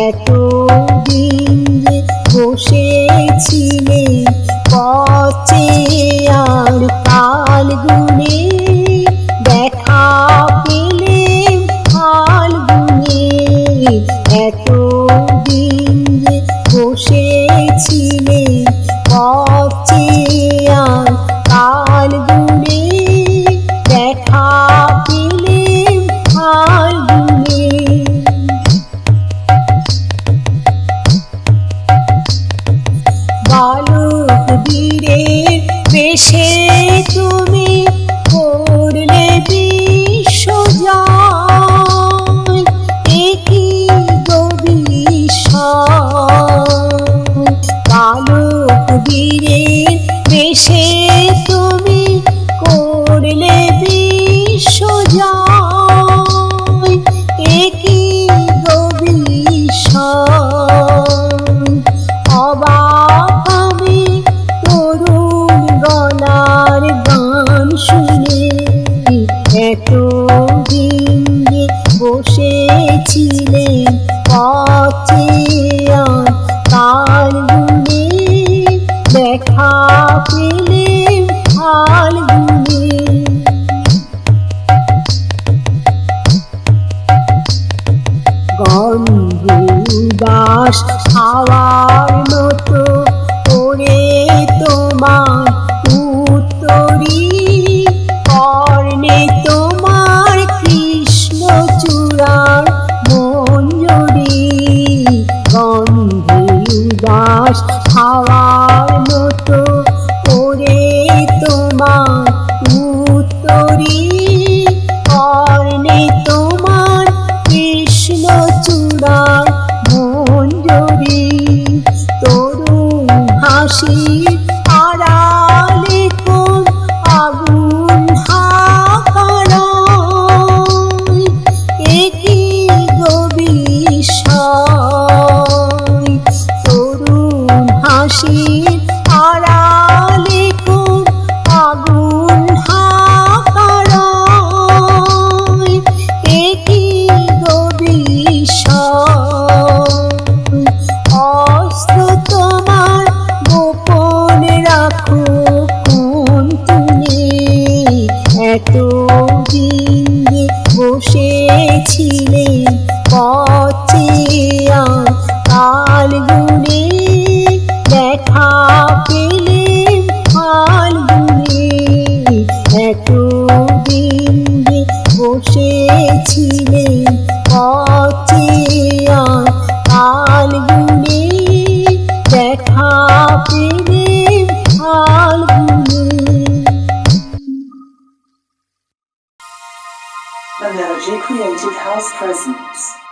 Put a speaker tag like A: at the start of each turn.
A: এত দিন বসে বসেছিলেন পথে তার দেখা পেলে আর গন্ধ বাস আমি অস্ত্র তোমার গোপন রাখো কোন তুমি। এত দিন বসেছিলে পচিয়া কাল গুনে দেখা পেলে কাল গুনে
B: Energy Creative House Presents